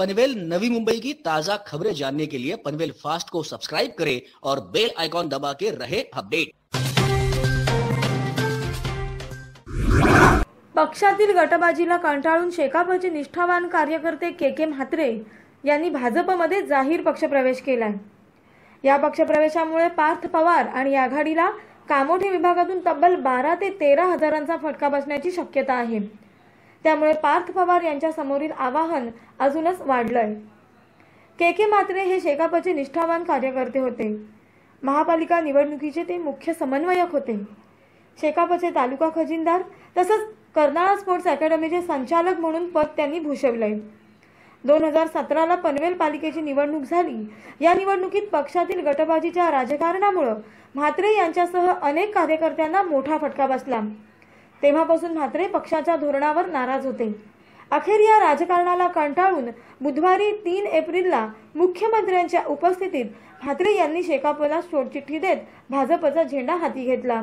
पनवेल नवी मुंबई की ताजा खबरें जानने के लिए पनवेल फास्ट को सब्सक्राइब करें और बेल आइकॉन दबा के रहे अपडेट। पक्षातील गटबाजीला कंटाळून शेकापचे निष्ठावान कार्यकर्ते के के म्हात्रे यांनी भाजपमध्ये जाहीर पक्षप्रवेश केलाय. या पक्षप्रवेशामुळे पार्थ पवार आणि आघाडीला कामोठे विभागातून तब्बल बारा ते तेरा हजारांचा फटका बसण्याची शक्यता आहे. त्यामुळे पार्थ पवार यांच्या समोरील आवाहन अजूनच वाढलंय. के के मात्रे हे शेकापचे निष्ठावान कार्यकर्ते होते. महापालिका निवडणुकीचे ते मुख्य समन्वयक होते. शेकापचे तालुका खजिनदार तसंच कर्नाळा स्पोर्ट्स अकॅडमीचे संचालक म्हणून पद त्यांनी भूषवलंय. दोन हजार सतराला पनवेल पालिकेची निवडणूक झाली. या निवडणुकीत पक्षातील गटबाजीच्या राजकारणामुळं म्हात्रे यांच्यासह अनेक कार्यकर्त्यांना मोठा फटका बसला. तेव्हापासून म्हात्रे पक्षाच्या धोरणावर नाराज होते. अखेर या राजकारणाला कंटाळून बुधवारी तीन एप्रिलला मुख्यमंत्र्यांच्या उपस्थितीत म्हात्रे यांनी शेकापला सोडचिठ्ठी देत भाजपचा झेंडा हाती घेतला.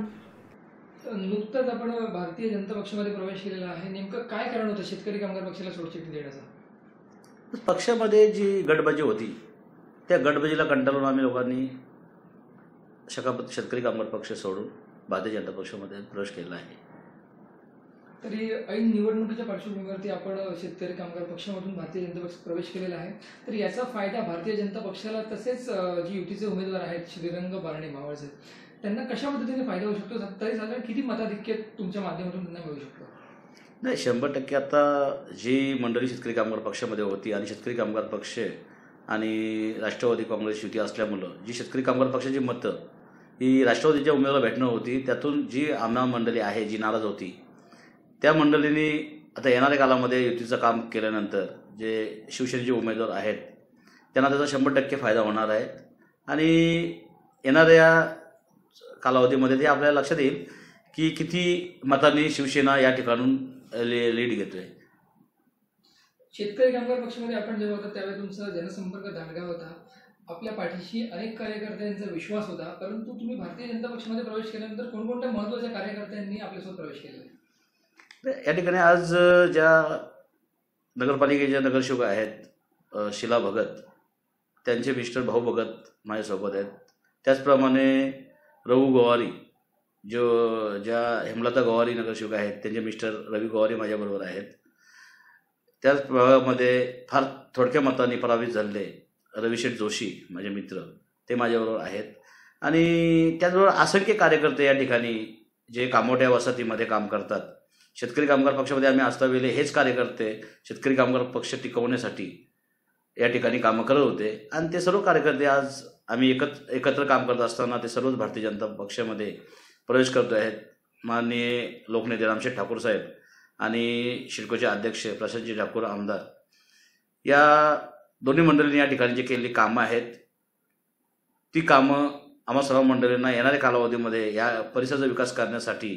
नुकतंच आपण भारतीय जनता पक्षामध्ये प्रवेश केलेला आहे. नेमकं काय कारण होतं शेतकरी कामगार पक्षाला सोडचिठ्ठी देण्याचा? पक्षामध्ये जी गटबाजी होती त्या गटबाजीला कंटाळून आम्ही लोकांनी शकापत शेतकरी कामगार पक्ष सोडून भारतीय जनता पक्षामध्ये प्रवेश केला आहे. तरी ऐन निवडणुकीच्या पार्श्वभूमीवरती आपण शेतकरी कामगार पक्षामधून भारतीय जनता पक्ष प्रवेश केलेला आहे. तर याचा फायदा भारतीय जनता पक्षाला तसेच जी युतीचे उमेदवार आहेत श्रीरंग बारणे मावळचे त्यांना कशा पद्धतीने फायदा होऊ शकतो? तरी साधारण किती मताधिक्य तुमच्या माध्यमातून त्यांना मिळू शकतो? नाही शंभर टक्के आता जी मंडळी शेतकरी कामगार पक्षामध्ये होती आणि शेतकरी कामगार पक्ष आणि राष्ट्रवादी काँग्रेस युती असल्यामुळं जी शेतकरी कामगार पक्षाची मतं ही राष्ट्रवादीच्या उमेदवार भेटणं होती. त्यातून जी आमदार मंडळी आहे जी नाराज होती त्या मंडळींनी आता येणाऱ्या कालामध्ये युतीचं काम केल्यानंतर जे शिवसेनेचे उमेदवार आहेत त्यांना त्याचा शंभर टक्के फायदा होणार आहे. आणि येणाऱ्या कालावधीमध्ये ते आपल्याला लक्षात येईल की किती मतांनी शिवसेना या ठिकाणून ले लीड घेतोय. शेतकरी कामगार पक्षामध्ये आपण जेव्हा होता त्यावेळी तुमचा जनसंपर्क दांडगा होता. आपल्या पाठीशी अनेक कार्यकर्त्यांचा विश्वास होता परंतु तुम्ही भारतीय जनता पक्षामध्ये प्रवेश केल्यानंतर कोणकोणत्या महत्त्वाच्या कार्यकर्त्यांनी आपल्यासोबत प्रवेश केला? आहे? या ठिकाणी आज ज्या नगरपालिकेच्या नगरसेवक आहेत शिला भगत त्यांचे मिस्टर भाऊ भगत माझ्यासोबत आहेत. त्याचप्रमाणे रघु गोवारी जो ज्या हेमलता गोवारी नगरसेवक आहेत त्यांचे मिस्टर रवी गोवारी माझ्याबरोबर आहेत. त्याच प्रभागामध्ये फार थोडक्या मताने पराभूत झालेले रविशेठ जोशी माझे मित्र ते माझ्याबरोबर आहेत. आणि त्याचबरोबर असंख्य कार्यकर्ते या ठिकाणी जे कामोट्या वसाहतीमध्ये काम करतात शेतकरी कामगार पक्षामध्ये आम्ही असतावेळे हेच कार्यकर्ते शेतकरी कामगार पक्ष टिकवण्यासाठी या ठिकाणी कामं करत होते. आणि ते सर्व कार्यकर्ते आज आम्ही एकत्र एकत्र काम करत असताना ते सर्वच भारतीय जनता पक्षामध्ये प्रवेश करतो आहेत. माननीय लोकनेते रामशेठ ठाकूर साहेब आणि शिडकोचे अध्यक्ष प्रशांतजी ठाकूर आमदार. या दोन्ही मंडळींनी या ठिकाणी जे केलेली कामं आहेत ती कामं आम्हा सर्व मंडळींना येणाऱ्या कालावधीमध्ये या परिसराचा विकास करण्यासाठी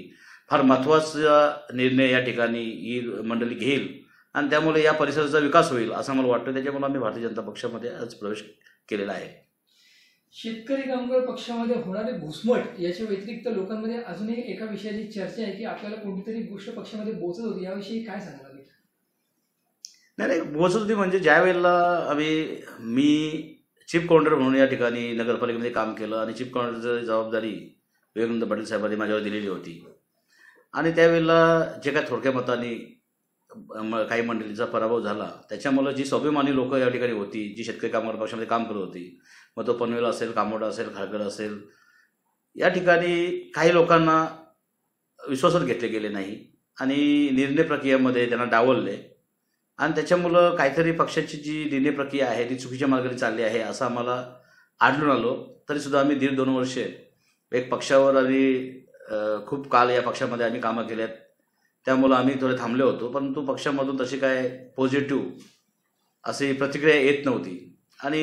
फार महत्त्वाचा निर्णय या ठिकाणी ही मंडळी घेईल. आणि त्यामुळे या परिसराचा विकास होईल असं मला वाटतं. त्याच्यामुळे आम्ही भारतीय जनता पक्षामध्ये आज प्रवेश केलेला आहे. शेतकरी कामगार पक्षामध्ये होणारे घुसमट याच्या व्यतिरिक्त लोकांमध्ये अजूनही एका विषयाची चर्चा आहे की आपल्याला कोणतीतरी गोष्ट पक्षामध्ये बोचत होती याविषयी काय सांगायला नाही नाही बोचत होती म्हणजे ज्या वेळेला आम्ही मी चीफ काउंटर म्हणून या ठिकाणी नगरपालिकेमध्ये काम केलं आणि चीफ काउंटरची जबाबदारी विवेकानंद पाटील साहेबांनी माझ्यावर दिलेली होती. आणि त्यावेळेला जे काय थोडक्या मतांनी म- काही मंडळीचा पराभव झाला त्याच्यामुळं जी स्वाभिमानी लोक या ठिकाणी होती जी शेतकरी कामगार पक्षामध्ये काम करत होती मग तो पनवेल असेल कामोडा असेल खारगड असेल या ठिकाणी काही लोकांना विश्वासात घेतले गेले नाही आणि निर्णय प्रक्रियेमध्ये त्यांना डावलले. आणि त्याच्यामुळं काहीतरी पक्षाची जी निर्णय प्रक्रिया आहे ती चुकीच्या मार्गाने चालली आहे असं आम्हाला आढळून आलो. तरीसुद्धा आम्ही दीड दोन वर्षे एक पक्षावर आणि खूप काल या पक्षामध्ये आम्ही कामं केल्यात त्यामुळं आम्ही थोडे थांबले होतो परंतु पक्षामधून तशी काय पॉझिटिव्ह अशी प्रतिक्रिया येत नव्हती. आणि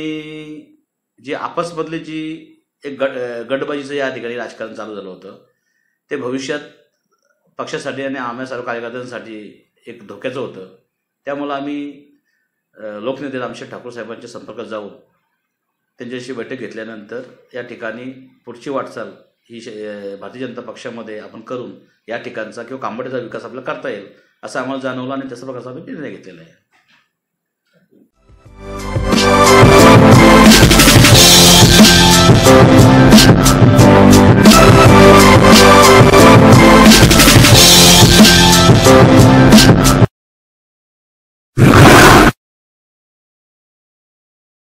जी आपसमधली जी एक गट गटबाजीचं या ठिकाणी राजकारण चालू झालं होतं ते भविष्यात पक्षासाठी आणि आम्हा सर्व कार्यकर्त्यांसाठी एक धोक्याचं होतं. त्यामुळं आम्ही लोकनेते रामशेठ ठाकूर साहेबांच्या संपर्कात जाऊन त्यांच्याशी बैठक घेतल्यानंतर या ठिकाणी पुढची वाटचाल ही भारतीय जनता पक्षामध्ये आपण करून या ठिकाणचा किंवा कांबडेचा विकास आपला करता येईल असं आम्हाला जाणवलं आणि तसं प्रकारचा आम्ही निर्णय घेतलेला आहे.